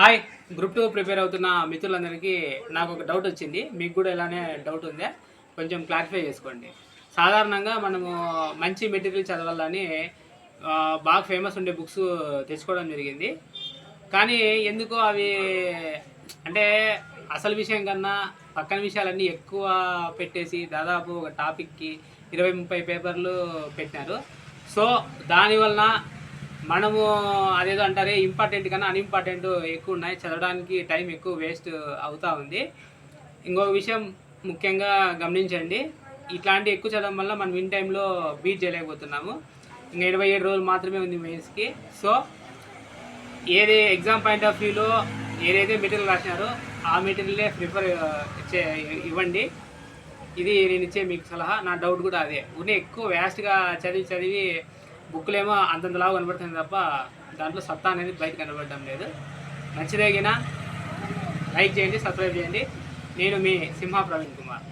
Hi. Group two prepare అవుతున్న మిత్రులందరికీ నాకు ఒక డౌట్ వచ్చింది. మీకు కూడా ఇలానే డౌట్ ఉందే? కొంచెం క్లారిఫై చేసుకోండి. సాధారణంగా మనము మంచి మెటీరియల్ చదవాలని బాగా ఫేమస్ ఉండే బుక్స్ తెచ్చుకోవడం జరిగింది. కానీ ఎందుకో అవి అంటే అసలు విషయం కన్నా పక్కన విషయాలన్నీ ఎక్కువ పెట్టేసి దాదాపు ఒక టాపిక్కి ఇరవై ముప్పై పేపర్లు పెట్టినారు. సో దానివలన మనము అదేదో అంటారే ఇంపార్టెంట్ కన్నా అన్ఇంపార్టెంట్ ఎక్కువ ఉన్నాయి. చదవడానికి టైం ఎక్కువ వేస్ట్ అవుతూ ఉంది. ఇంకొక విషయం ముఖ్యంగా గమనించండి. ఇట్లాంటి ఎక్కువ చదవడం వల్ల మనం ఇన్ టైంలో బీట్ చేయలేకపోతున్నాము. ఇంకా ఇరవై ఏడు రోజులు మాత్రమే ఉంది మెయిన్స్కి సో ఏది ఎగ్జామ్ పాయింట్ ఆఫ్ వ్యూలో ఏదైతే మెటీరియల్ రాసినారో ఆ మెటీరియలే ప్రిఫర్ ఇచ్చే ఇవ్వండి. ఇది నేను ఇచ్చే మీకు సలహా. నా డౌట్ కూడా అదే. ఉన్న ఎక్కువ వ్యాస్ట్గా చదివి చదివి బుక్లేమో అంతంతలాగా కనబడుతుంది తప్ప దాంట్లో సత్తా అనేది బయట కనబడడం లేదు. మంచిదేగిన లైక్ చేయండి సబ్స్క్రైబ్ చేయండి. నేను మీ సింహ ప్రవీణ్ కుమార్.